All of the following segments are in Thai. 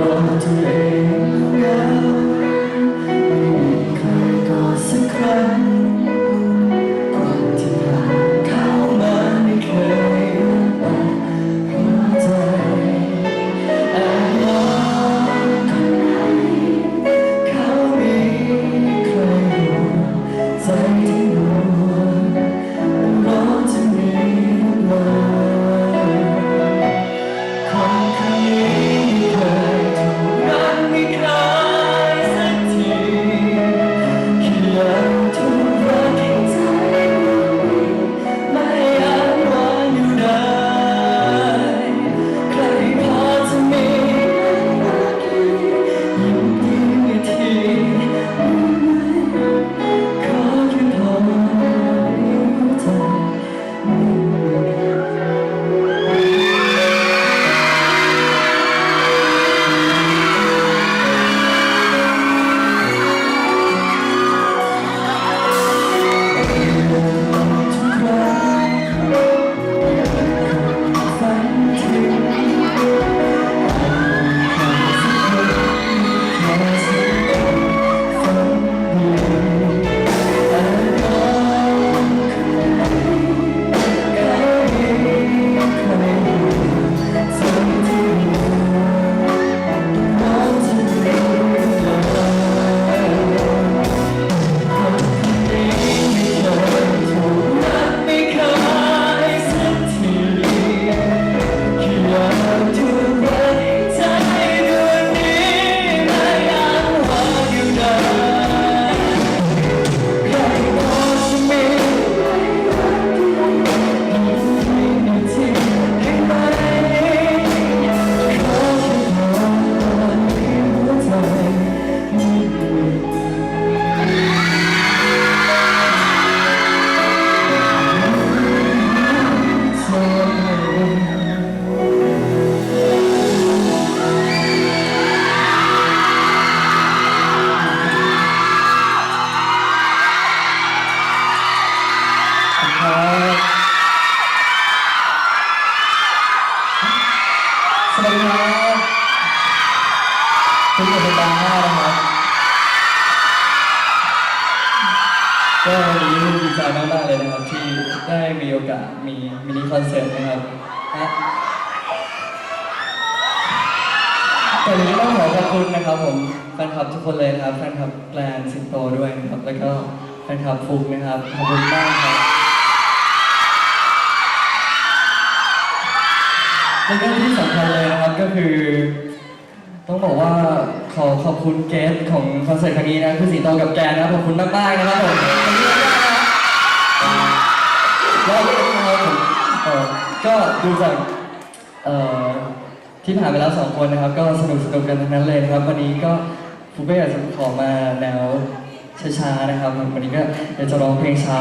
Don't. ดีครับคุณอยู่เป็นบางหน้านะครับก็วันนี้ดีใจมากๆเลยนะครับ ที่ได้มีโอกาสมีมินิคอนเสิร์ตนะครับแต่วันนี้ต้องขอขอบคุณนะครับผมแฟนคลับทุกคนเลยนะครับแฟนคลับแกลนสิงโตด้วยนะครับแล้วก็แฟนคลับฟุกนะครับขอบคุณมากครับ แล้วก็ที่สำคัญเลยนะครับก็คือ ต้องบอกว่าขอขอบคุณเกสของคอนเสิร์ตครั้งนี้นะคือสีโตกับแกนนะครับขอบคุณมากๆนะครับผมขอบคุณมากๆนะครับแล้วก็นะครับผมเอ่อก็ดูจากเอ่อที่ผ่านไปแล้วสองคนนะครับ ก็สนุกสนุกกันทั้งนั้นเลยนะครับวันนี้ก็ฟุกก็อยากจะขอมาแนวช้าๆนะครับวันนี้ก็อยากจะร้องเพลงช้า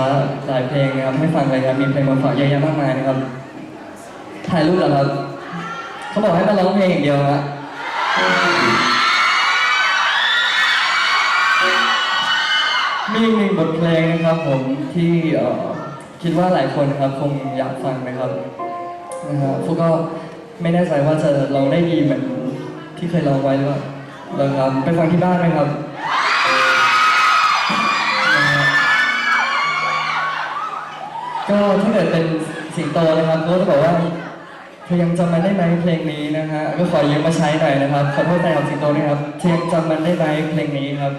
หลายเพลงนะครับให้ฟังเลยครับมีเพลงมาฝากเยอะแยะมากมายนะครับถ่ายรูปเหรอครับ เขาบอกให้มาร้องเพลงอย่างเดียวฮะมีหนึ่งบทเพลงนะครับผมที่คิดว่าหลายคนครับคงอยากฟังนะครับนะฮะพวกก็ไม่แน่ใจว่าจะร้องได้ดีเหมือนที่เคยร้องไว้หรือเปล่าครับไปฟังที่บ้านไหมครับก็ถ้าเกิดเป็นสิงโตนะครับก็จะบอกว่า ธอยังจำมันได้ไหมเพลงนี้นะฮะก็ขอยืมมาใช้หน่อยนะครับขอโทษแฟนของสิงโตด้วยครับเธอยังจำมันได้ไหมเพลงนี้ครับ